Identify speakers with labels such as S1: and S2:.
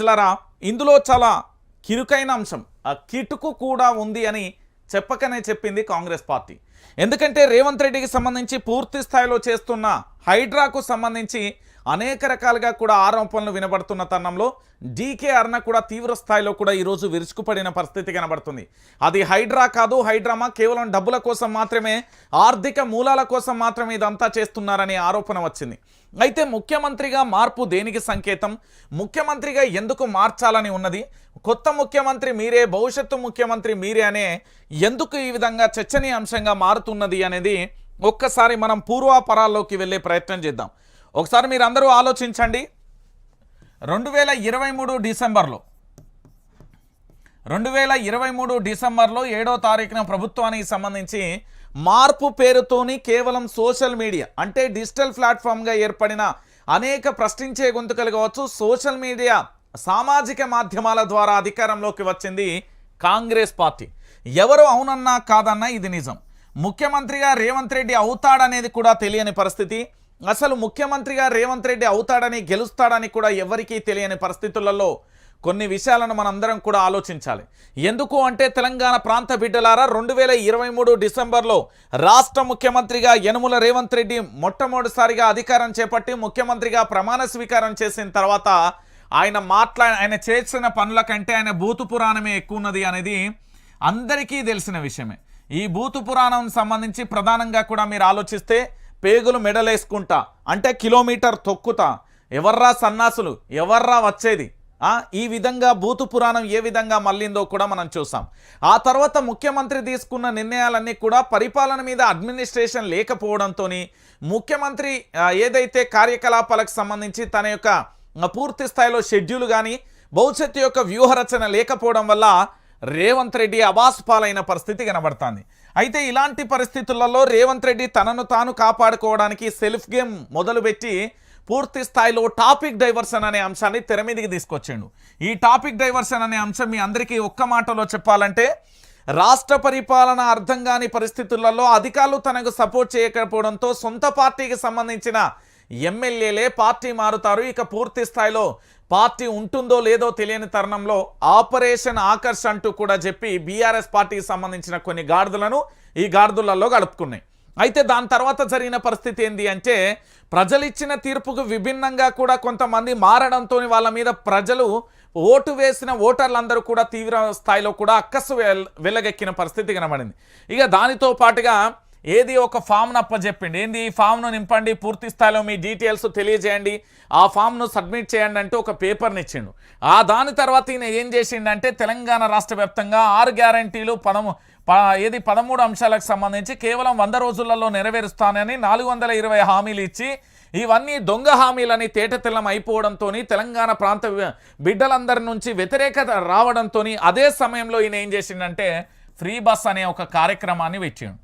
S1: ప్రజలరా ఇందులో చాలా కిరుకైన అంశం ఆ కిటుకు కూడా ఉంది అని చెప్పకనే చెప్పింది కాంగ్రెస్ పార్టీ. ఎందుకంటే రేవంత్ రెడ్డికి సంబంధించి పూర్తి స్థాయిలో చేస్తున్న హైడ్రాకు సంబంధించి అనేక రకాలుగా కూడా ఆరోపణలు వినబడుతున్న తరుణంలో డీకే అర్ణ కూడా తీవ్ర స్థాయిలో కూడా ఈరోజు విరుచుకుపడిన పరిస్థితి కనబడుతుంది. అది హైడ్రా కాదు హైడ్రామా కేవలం డబ్బుల కోసం మాత్రమే ఆర్థిక మూలాల కోసం మాత్రమే ఇదంతా చేస్తున్నారనే ఆరోపణ వచ్చింది. అయితే ముఖ్యమంత్రిగా మార్పు దేనికి సంకేతం? ముఖ్యమంత్రిగా ఎందుకు మార్చాలని ఉన్నది? కొత్త ముఖ్యమంత్రి మీరే భవిష్యత్తు ముఖ్యమంత్రి మీరే అనే ఎందుకు ఈ విధంగా చర్చనీయాంశంగా మారుతున్నది అనేది ఒక్కసారి మనం పూర్వాపరాల్లోకి వెళ్ళే ప్రయత్నం చేద్దాం. ఒకసారి మీరు అందరూ ఆలోచించండి. రెండు వేల ఇరవై మూడు డిసెంబర్లో రెండు వేల ఇరవై మూడు డిసెంబర్లో ఏడో తారీఖున ప్రభుత్వానికి సంబంధించి మార్పు పేరుతోని కేవలం సోషల్ మీడియా అంటే డిజిటల్ ప్లాట్ఫామ్గా ఏర్పడిన అనేక ప్రశ్నించే గొంతుకలు కావచ్చు సోషల్ మీడియా సామాజిక మాధ్యమాల ద్వారా అధికారంలోకి వచ్చింది కాంగ్రెస్ పార్టీ. ఎవరు అవునన్నా కాదన్నా ఇది నిజం. ముఖ్యమంత్రిగా రేవంత్ రెడ్డి అవుతాడనేది కూడా తెలియని పరిస్థితి. అసలు ముఖ్యమంత్రిగా రేవంత్ రెడ్డి అవుతాడని గెలుస్తాడని కూడా ఎవరికీ తెలియని పరిస్థితులలో కొన్ని విషయాలను మనందరం కూడా ఆలోచించాలి. ఎందుకు అంటే తెలంగాణ ప్రాంత బిడ్డలారా రెండు వేల ఇరవై మూడు డిసెంబర్లో రాష్ట్ర ముఖ్యమంత్రిగా యనుమల రేవంత్ రెడ్డి మొట్టమొదటిసారిగా అధికారం చేపట్టి ముఖ్యమంత్రిగా ప్రమాణ స్వీకారం చేసిన తర్వాత ఆయన మాట్లా ఆయన చేసిన పనుల కంటే ఆయన భూతు పురాణమే ఎక్కువ ఉన్నది అనేది అందరికీ తెలిసిన విషయమే. ఈ భూతు పురాణం సంబంధించి ప్రధానంగా కూడా మీరు ఆలోచిస్తే పేగులు మెడలేసుకుంటా. అంటే కిలోమీటర్ తొక్కుతా. ఎవర్రా సన్నాసులు? ఎవర్రా వచ్చేది? ఈ విధంగా భూతు పురాణం ఏ విధంగా మళ్ళిందో కూడా మనం చూసాం. ఆ తర్వాత ముఖ్యమంత్రి తీసుకున్న నిర్ణయాలన్నీ కూడా పరిపాలన మీద అడ్మినిస్ట్రేషన్ లేకపోవడంతో ముఖ్యమంత్రి ఏదైతే కార్యకలాపాలకు సంబంధించి తన యొక్క పూర్తి స్థాయిలో షెడ్యూల్ కానీ భవిష్యత్తు యొక్క వ్యూహరచన లేకపోవడం వల్ల రేవంత్ రెడ్డి అబాస్ పాలైన పరిస్థితి కనబడుతుంది. అయితే ఇలాంటి పరిస్థితులలో రేవంత్ రెడ్డి తనను తాను కాపాడుకోవడానికి సెల్ఫ్ గేమ్ మొదలుపెట్టి పూర్తి స్థాయిలో టాపిక్ డైవర్షన్ అనే అంశాన్ని తెర మీదకి తీసుకొచ్చిండు. ఈ టాపిక్ డైవర్షన్ అనే అంశం మీ అందరికీ ఒక్క మాటలో చెప్పాలంటే రాష్ట్ర పరిపాలన అర్థం కాని పరిస్థితులలో అధికారులు తనకు సపోర్ట్ చేయకపోవడంతో సొంత పార్టీకి సంబంధించిన ఎమ్మెల్యేలే పార్టీ మారుతారు. ఇక పూర్తి స్థాయిలో పార్టీ ఉంటుందో లేదో తెలియని తరుణంలో ఆపరేషన్ ఆకర్ష్ అంటూ కూడా చెప్పి బీఆర్ఎస్ పార్టీకి సంబంధించిన కొన్ని గాడిదలను ఈ గాడిదలలో గడుపుకున్నాయి. అయితే దాని తర్వాత జరిగిన పరిస్థితి ఏంటి అంటే ప్రజలు ఇచ్చిన తీర్పుకు విభిన్నంగా కూడా కొంతమంది మారడంతో వాళ్ళ మీద ప్రజలు ఓటు వేసిన ఓటర్లందరూ కూడా తీవ్ర స్థాయిలో కూడా అక్కసు వెల్- వెల్లగెక్కిన పరిస్థితి కనబడింది. ఇక దానితో పాటుగా ఏది ఒక ఫామ్ను అప్పచెప్పిండి ఏంది ఈ ఫామ్ను నింపండి పూర్తి స్థాయిలో మీ డీటెయిల్స్ తెలియజేయండి ఆ ఫామ్ను సబ్మిట్ చేయండి అంటే ఒక పేపర్ని ఇచ్చిండు. ఆ దాని తర్వాత ఈయన ఏం చేసిండంటే తెలంగాణ రాష్ట్ర వ్యాప్తంగా ఆరు గ్యారంటీలు పదము ప- ఏది పదమూడు అంశాలకు సంబంధించి కేవలం వంద రోజులలో నెరవేరుస్తానని నాలుగు వందల ఇరవై హామీలు ఇచ్చి ఇవన్నీ దొంగ హామీలని తేటతెల్లం అయిపోవడంతో తెలంగాణ ప్రాంత బిడ్డలందరి నుంచి వ్యతిరేకత రావడంతో అదే సమయంలో ఈయన ఏం చేసిండంటే ఫ్రీ బస్ అనే ఒక కార్యక్రమాన్ని పెట్టాడు.